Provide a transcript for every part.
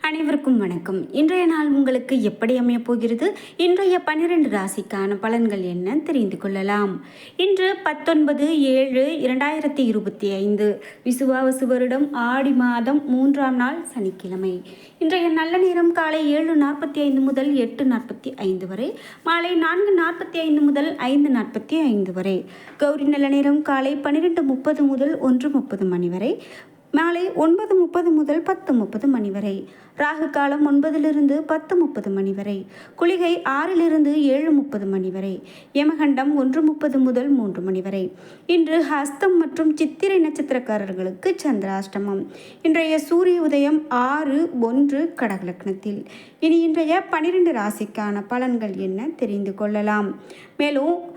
அனைவருக்கும் வணக்கம். இன்றைய நாள் உங்களுக்கு எப்படி அமையப் போகிறது? இன்றைய பன்னிரண்டு ராசிக்கான பலன்கள் என்ன தெரிந்து கொள்ளலாம். இன்று பத்தொன்பது ஏழு இரண்டாயிரத்தி இருபத்தி ஐந்து. விசுவாவசு வருடம் ஆடி மாதம் மூன்றாம் நாள் சனிக்கிழமை. இன்றைய நல்ல நேரம் காலை ஏழு நாற்பத்தி ஐந்து முதல் எட்டு நாற்பத்தி ஐந்து வரை மாலை நான்கு நாற்பத்தி ஐந்து முதல் ஐந்து நாற்பத்தி ஐந்து வரை. கௌரி நல்ல நேரம் காலை பன்னிரெண்டு முப்பது முதல் ஒன்று முப்பது மணி வரை மாலை ஒன்பது முப்பது முதல் பத்து முப்பது மணி வரை. ராகு காலம் ஒன்பதிலிருந்து பத்து முப்பது மணி வரை. குளிகை ஆறிலிருந்து ஏழு முப்பது மணி வரை. யமகண்டம் ஒன்று முப்பது முதல் மூன்று மணி வரை. இன்று ஹஸ்தம் மற்றும் சித்திரை நட்சத்திரக்காரர்களுக்கு சந்திராஷ்டமம். இன்றைய சூரிய உதயம் ஆறு ஒன்று கடகலக்னத்தில். இனி இன்றைய பனிரெண்டு ராசிக்கான பலன்கள் என்ன தெரிந்து கொள்ளலாம். மேலும்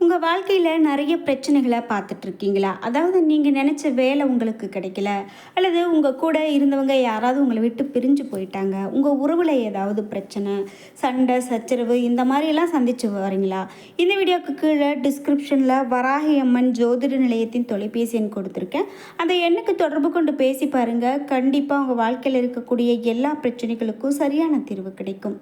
உங்கள் வாழ்க்கையில் நிறைய பிரச்சனைகளை பார்த்துட்ருக்கீங்களா? அதாவது நீங்கள் நினச்ச வேலை உங்களுக்கு கிடைக்கல அல்லது உங்கள் கூட இருந்தவங்க யாராவது உங்களை விட்டு பிரிஞ்சு போயிட்டாங்க உங்கள் உறவில் ஏதாவது பிரச்சனை சண்டை சச்சரவு இந்த மாதிரியெல்லாம் சந்திச்சு வரீங்களா? இந்த வீடியோக்கு கீழே டிஸ்கிரிப்ஷனில் வராகி அம்மன் ஜோதிட நிலையத்தின் தொலைபேசி எண் கொடுத்துருக்கேன். அந்த எண்ணுக்கு தொடர்பு கொண்டு பேசி பாருங்கள் கண்டிப்பாக உங்கள் வாழ்க்கையில் இருக்கக்கூடிய எல்லா பிரச்சனைகளுக்கும் சரியான தீர்வு கிடைக்கும்.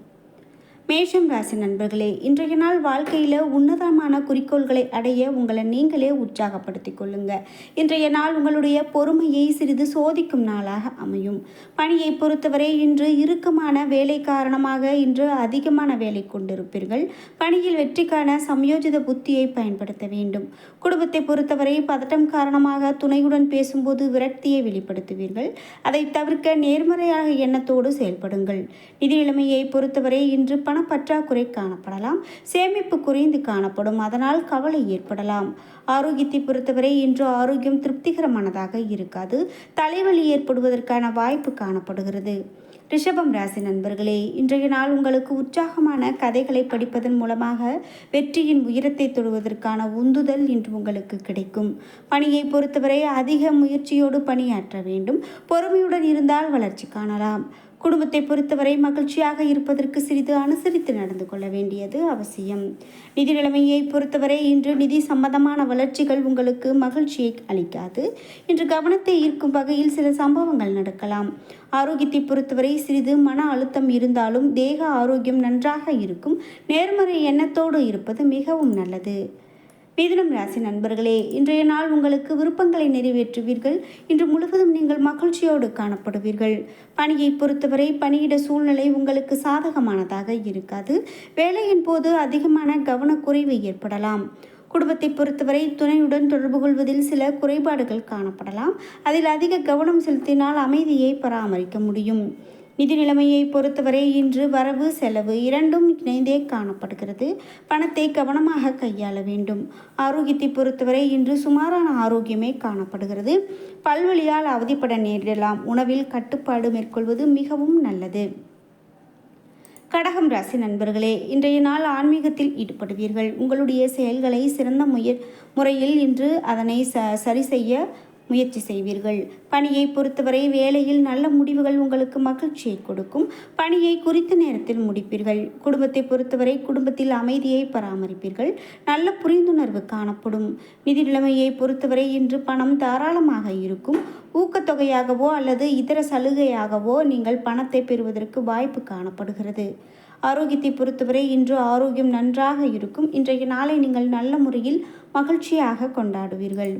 மேஷம் ராசி நண்பர்களே இன்றைய நாள் வாழ்க்கையில் உன்னதமான குறிக்கோள்களை அடைய உங்களை நீங்களே உற்சாகப்படுத்திக் கொள்ளுங்க. இன்றைய நாள் உங்களுடைய பொறுமையை சிறிது சோதிக்கும் நாளாக அமையும். பணியை பொறுத்தவரை இன்று இறுக்கமான வேலை காரணமாக இன்று அதிகமான வேலை கொண்டிருப்பீர்கள். பணியில் வெற்றிக்கான சமயோஜித புத்தியை பயன்படுத்த வேண்டும். குடும்பத்தை பொறுத்தவரை பதட்டம் காரணமாக துணையுடன் பேசும்போது விரக்தியை வெளிப்படுத்துவீர்கள். அதை தவிர்க்க நேர்மறையாக எண்ணத்தோடு செயல்படுங்கள். நிதி நிலைமையை பொறுத்தவரை இன்று பணப்பற்றாக்குறை காணப்படலாம். சேமிப்பு குறைந்து காணப்படும். அதனால் கவலை ஏற்படலாம். ஆரோக்கியத்தை பொறுத்தவரை இன்று ஆரோக்கியம் திருப்திகரமானதாக இருக்காது. தலைவலி ஏற்படுவதற்கான வாய்ப்பு காணப்படுகிறது. ரிஷபம் ராசி நண்பர்களே இன்றைய நாள் உங்களுக்கு உற்சாகமான கதைகளை படிப்பதன் மூலமாக வெற்றியின் உயரத்தை தொடுவதற்கான உந்துதல் இன்று உங்களுக்கு கிடைக்கும். பணியை பொறுத்தவரை அதிக முயற்சியோடு பணியாற்ற வேண்டும். பொறுமையுடன் இருந்தால் வளர்ச்சி காணலாம். குடும்பத்தை பொறுத்தவரை மகிழ்ச்சியாக இருப்பதற்கு சிறிது அனுசரித்து நடந்து கொள்ள வேண்டியது அவசியம். நிதி நிலைமையை பொறுத்தவரை இன்று நிதி சம்பந்தமான வளர்ச்சிகள் உங்களுக்கு மகிழ்ச்சியை அளிக்காது. இன்று கவனத்தை ஈர்க்கும் வகையில் சில சம்பவங்கள் நடக்கலாம். ஆரோக்கியத்தை பொறுத்தவரை சிறிது மன அழுத்தம் இருந்தாலும் தேக ஆரோக்கியம் நன்றாக இருக்கும். நேர்மறை எண்ணத்தோடு இருப்பது மிகவும் நல்லது. மிதுனம் ராசி நண்பர்களே இன்றைய நாள் உங்களுக்கு விருப்பங்களை நிறைவேற்றுவீர்கள். இன்று முழுவதும் நீங்கள் மகிழ்ச்சியோடு காணப்படுவீர்கள். பணியை பொறுத்தவரை பணியிட சூழ்நிலை உங்களுக்கு சாதகமானதாக இருக்காது. வேலையின் போது அதிகமான கவனக்குறைவு ஏற்படலாம். குடும்பத்தை பொறுத்தவரை துணையுடன் தொடர்பு கொள்வதில் சில குறைபாடுகள் காணப்படலாம். அதில் அதிக கவனம் செலுத்தினால் அமைதியை பராமரிக்க முடியும். நிதி நிலைமையை பொறுத்தவரை இன்று வரவு செலவு இரண்டும் இணைந்தே காணப்படுகிறது. பணத்தை கவனமாக கையாள வேண்டும். ஆரோக்கியத்தை பொறுத்தவரை இன்று சுமாரான ஆரோக்கியமே காணப்படுகிறது. பல்வழியால் அவதிப்பட நேரிடலாம். உணவில் கட்டுப்பாடு மேற்கொள்வது மிகவும் நல்லது. கடகம் ராசி நண்பர்களே இன்றைய நாள் ஆன்மீகத்தில் ஈடுபடுவீர்கள். உங்களுடைய செயல்களை சிறந்த முயற் முறையில் இன்று அதனை ச சரி செய்ய முயற்சி செய்வீர்கள். பணியை பொறுத்தவரை வேலையில் நல்ல முடிவுகள் உங்களுக்கு மகிழ்ச்சியை கொடுக்கும். பணியை குறித்த நேரத்தில் முடிப்பீர்கள். குடும்பத்தை பொறுத்தவரை குடும்பத்தில் அமைதியை பராமரிப்பீர்கள். நல்ல புரிந்துணர்வு காணப்படும். நிதி நிலைமையை பொறுத்தவரை இன்று பணம் தாராளமாக இருக்கும். ஊக்கத்தொகையாகவோ அல்லது இதர சலுகையாகவோ நீங்கள் பணத்தை பெறுவதற்கு வாய்ப்பு காணப்படுகிறது. ஆரோக்கியத்தை பொறுத்தவரை இன்று ஆரோக்கியம் நன்றாக இருக்கும். இன்றைய நாளை நீங்கள் நல்ல முறையில் மகிழ்ச்சியாக கொண்டாடுவீர்கள்.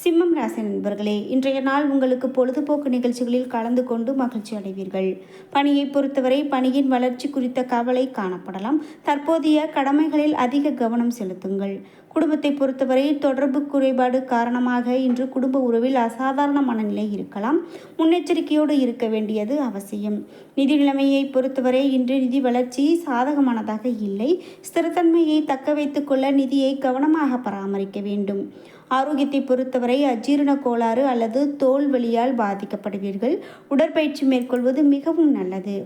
சிம்மம் ராசி நண்பர்களே இன்றைய நாள் உங்களுக்கு பொழுதுபோக்கு நிகழ்ச்சிகளில் கலந்து கொண்டு மகிழ்ச்சி அடைவீர்கள். பணியை பொறுத்தவரை பணியின் வளர்ச்சி குறித்த கவலை காணப்படலாம். தற்போதைய கடமைகளில் அதிக கவனம் செலுத்துங்கள். குடும்பத்தை பொறுத்தவரை தொடர்பு குறைபாடு காரணமாக இன்று குடும்ப உறவில் அசாதாரண மனநிலை இருக்கலாம். முன்னெச்சரிக்கையோடு இருக்க வேண்டியது அவசியம். நிதி நிலைமையை பொறுத்தவரை இன்று நிதி வளர்ச்சி சாதகமானதாக இல்லை. ஸ்திரத்தன்மையை தக்க வைத்துக்கொள்ள நிதியை கவனமாக பராமரிக்க வேண்டும். ஆரோக்கியத்தை பொறுத்தவரை அஜீரண கோளாறு அல்லது தோல் வழியால் பாதிக்கப்படுவீர்கள். உடற்பயிற்சி மேற்கொள்வது மிகவும் நல்லது.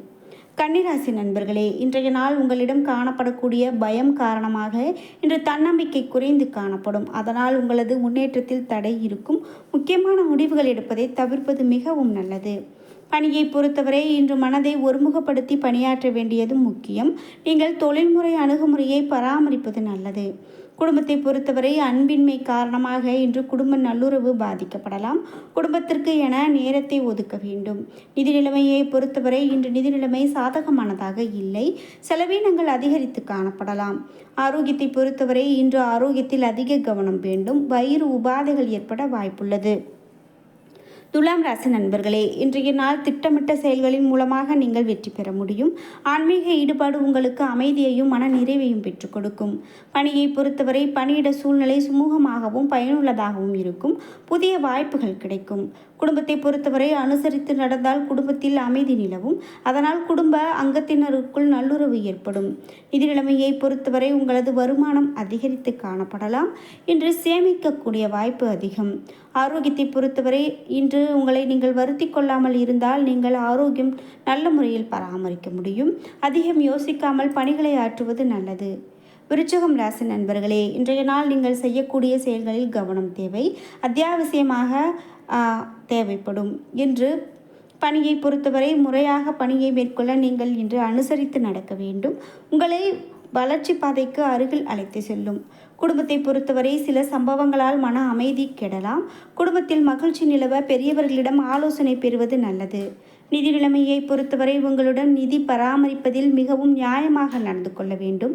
கன்னிராசி நண்பர்களே இன்றைய நாள் உங்களிடம் காணப்படக்கூடிய பயம் காரணமாக இன்று தன்னம்பிக்கை குறைந்து காணப்படும். அதனால் உங்களது முன்னேற்றத்தில் தடை இருக்கும். முக்கியமான முடிவுகள் எடுப்பதை தவிர்ப்பது மிகவும் நல்லது. பணியை பொறுத்தவரை இன்று மனதை ஒருமுகப்படுத்தி பணியாற்ற வேண்டியது முக்கியம். நீங்கள் தொழில்முறை அணுகுமுறையை பராமரிப்பது நல்லது. குடும்பத்தை பொறுத்தவரை அன்பின்மை காரணமாக இன்று குடும்ப நல்லுறவு பாதிக்கப்படலாம். குடும்பத்திற்கு என நேரத்தை ஒதுக்க வேண்டும். நிதி நிலைமையை பொறுத்தவரை இன்று நிதி நிலைமை சாதகமானதாக இல்லை. செலவினங்கள் அதிகரித்து காணப்படலாம். ஆரோக்கியத்தை பொறுத்தவரை இன்று ஆரோக்கியத்தில் அதிக கவனம் வேண்டும். வயிறு உபாதைகள் ஏற்பட வாய்ப்புள்ளது. துலாம் ராசி நண்பர்களே இன்றைய நாள் திட்டமிட்ட செயல்களின் மூலமாக நீங்கள் வெற்றி பெற முடியும். ஆன்மீக ஈடுபாடு உங்களுக்கு அமைதியையும் மன நிறைவையும் பெற்றுக் கொடுக்கும். பணியை பொறுத்தவரை பணியிட சூழ்நிலை சுமூகமாகவும் பயனுள்ளதாகவும் இருக்கும். புதிய வாய்ப்புகள் கிடைக்கும். குடும்பத்தை பொறுத்தவரை அனுசரித்து நடந்தால் குடும்பத்தில் அமைதி நிலவும். அதனால் குடும்ப அங்கத்தினருக்குள் நல்லுறவு ஏற்படும். நிதி நிலைமையை பொறுத்தவரை உங்களது வருமானம் அதிகரித்து காணப்படலாம். இன்று சேமிக்கக்கூடிய வாய்ப்பு அதிகம். ஆரோக்கியத்தை பொறுத்தவரை இன்று உங்களை நீங்கள் வருத்தி கொள்ளாமல் இருந்தால் நீங்கள் ஆரோக்கியம் நல்ல முறையில் பராமரிக்க முடியும். அதிகம் யோசிக்காமல் பணிகளை ஆற்றுவது நல்லது. விருச்சகம் ராசி நண்பர்களே இன்றைய நாள் நீங்கள் செய்யக்கூடிய செயல்களில் கவனம் தேவை. அத்தியாவசியமாக தேவைப்படும். என்று பணியை பொறுத்தவரை முறையாக பணியை மேற்கொள்ள நீங்கள் இன்று அனுசரித்து நடக்க வேண்டும். உங்களை வளர்ச்சி பாதைக்கு அருகில் அழைத்து செல்லும். குடும்பத்தை பொறுத்தவரை சில சம்பவங்களால் மன அமைதி கெடலாம். குடும்பத்தில் மகிழ்ச்சி நிலவ பெரியவர்களிடம் ஆலோசனை பெறுவது நல்லது. நிதி நிலைமையை பொறுத்தவரை உங்களுடன் நிதி பராமரிப்பதில் மிகவும் நியாயமாக நடந்து கொள்ள வேண்டும்.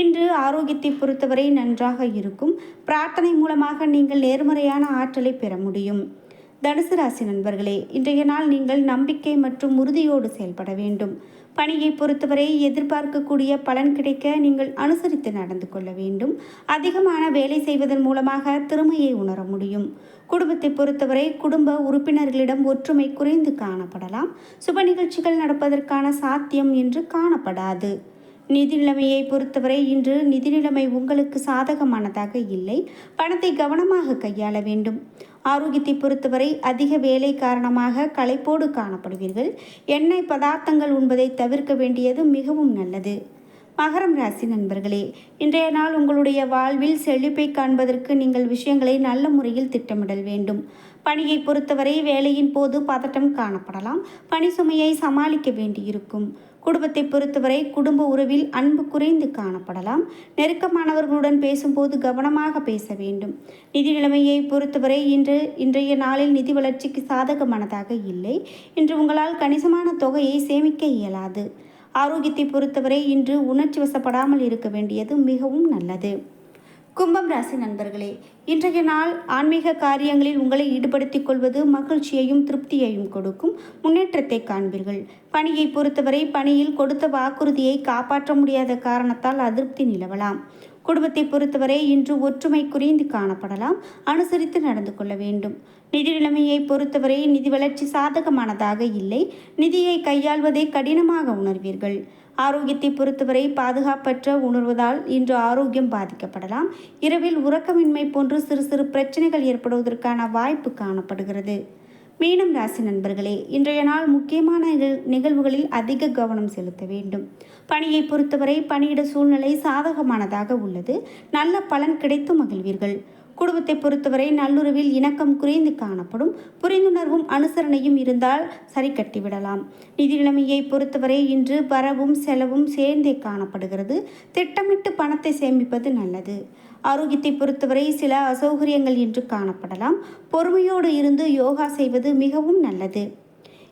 இன்று ஆரோக்கியத்தை பொறுத்தவரை நன்றாக இருக்கும். பிரார்த்தனை மூலமாக நீங்கள் நேர்மறையான ஆற்றலை பெற முடியும். தனுசு ராசி நண்பர்களே இன்றைய நாள் நீங்கள் நம்பிக்கை மற்றும் உறுதியோடு செயல்பட வேண்டும். பணியை பொறுத்தவரை எதிர்பார்க்கக்கூடிய பலன் கிடைக்க நீங்கள் அனுசரித்து நடந்து கொள்ள வேண்டும். அதிகமான வேலை செய்வதன் மூலமாக திறமையை உணர முடியும். குடும்பத்தை பொறுத்தவரை குடும்ப உறுப்பினர்களிடம் ஒற்றுமை குறைந்து காணப்படலாம். சுப நிகழ்ச்சிகள் நடப்பதற்கான சாத்தியம் என்று காணப்படாது. நிதி நிலைமையை பொறுத்தவரை இன்று நிதி நிலைமை உங்களுக்கு சாதகமானதாக இல்லை. பணத்தை கவனமாக கையாள வேண்டும். ஆரோக்கியத்தை பொறுத்தவரை அதிக வேலை காரணமாக களைப்போடு காணப்படுவீர்கள். எண்ணெய் பதார்த்தங்கள் உண்பதை தவிர்க்க வேண்டியது மிகவும் நல்லது. மகரம் ராசி நண்பர்களே இன்றைய நாள் உங்களுடைய வாழ்வில் செழிப்பை காண்பதற்கு நீங்கள் விஷயங்களை நல்ல முறையில் திட்டமிடல் வேண்டும். பணியை பொறுத்தவரை வேலையின் போது பதட்டம் காணப்படலாம். பணி சுமையை சமாளிக்க வேண்டியிருக்கும். குடும்பத்தை பொறுத்தவரை குடும்ப உறவில் அன்பு குறைந்து காணப்படலாம். நெருக்கமானவர்களுடன் பேசும்போது கவனமாக பேச வேண்டும். நிதி நிலைமையை பொறுத்தவரை இன்று இன்றைய நாளில் நிதி வளர்ச்சிக்கு சாதகமானதாக இல்லை. இன்று உங்களால் கணிசமான தொகையை சேமிக்க இயலாது. ஆரோக்கியத்தை பொறுத்தவரை இன்று உணர்ச்சி வசப்படாமல் இருக்க வேண்டியது மிகவும் நல்லது. கும்பம் ராசி நண்பர்களே இன்றைய நாள் ஆன்மீக காரியங்களில் உங்களை ஈடுபடுத்திக் கொள்வது மகிழ்ச்சியையும் திருப்தியையும் கொடுக்கும் முன்னேற்றத்தை காண்பீர்கள். பணியை பொறுத்தவரை பணியில் கொடுத்த வாக்குறுதியை காப்பாற்ற முடியாத காரணத்தால் அதிருப்தி நிலவலாம். குடும்பத்தை பொறுத்தவரை இன்று ஒற்றுமை குறைந்து காணப்படலாம். அனுசரித்து நடந்து கொள்ள வேண்டும். நிதி நிலைமையை பொறுத்தவரை நிதி வளர்ச்சி சாதகமானதாக இல்லை. நிதியை கையாள்வதை கடினமாக உணர்வீர்கள். ஆரோக்கியத்தை பொறுத்தவரை பாதுகாப்பற்ற உணர்வதால் இன்று ஆரோக்கியம் பாதிக்கப்படலாம். இரவில் உறக்கமின்மை போன்று சிறு சிறு பிரச்சனைகள் ஏற்படுவதற்கான வாய்ப்பு காணப்படுகிறது. மீனம் ராசி நண்பர்களே இன்றைய நாள் முக்கியமான நிகழ்வுகளில் அதிக கவனம் செலுத்த வேண்டும். பணியை பொறுத்தவரை பணியிட சூழ்நிலை சாதகமானதாக உள்ளது. நல்ல பலன் கிடைத்து மகிழ்வீர்கள். குடும்பத்தை பொறுத்தவரை நல்லுறவில் இணக்கம் குறைந்து காணப்படும் புரிந்துணர்வும் அனுசரணையும் இருந்தால் சரி கட்டிவிடலாம். நிதி நிலைமையை பொறுத்தவரை இன்று வரவும் செலவும் சேர்ந்தே காணப்படுகிறது. திட்டமிட்டு பணத்தை சேமிப்பது நல்லது. ஆரோக்கியத்தை பொறுத்தவரை சில அசௌகரியங்கள் என்று காணப்படலாம். பொறுமையோடு இருந்து யோகா செய்வது மிகவும் நல்லது.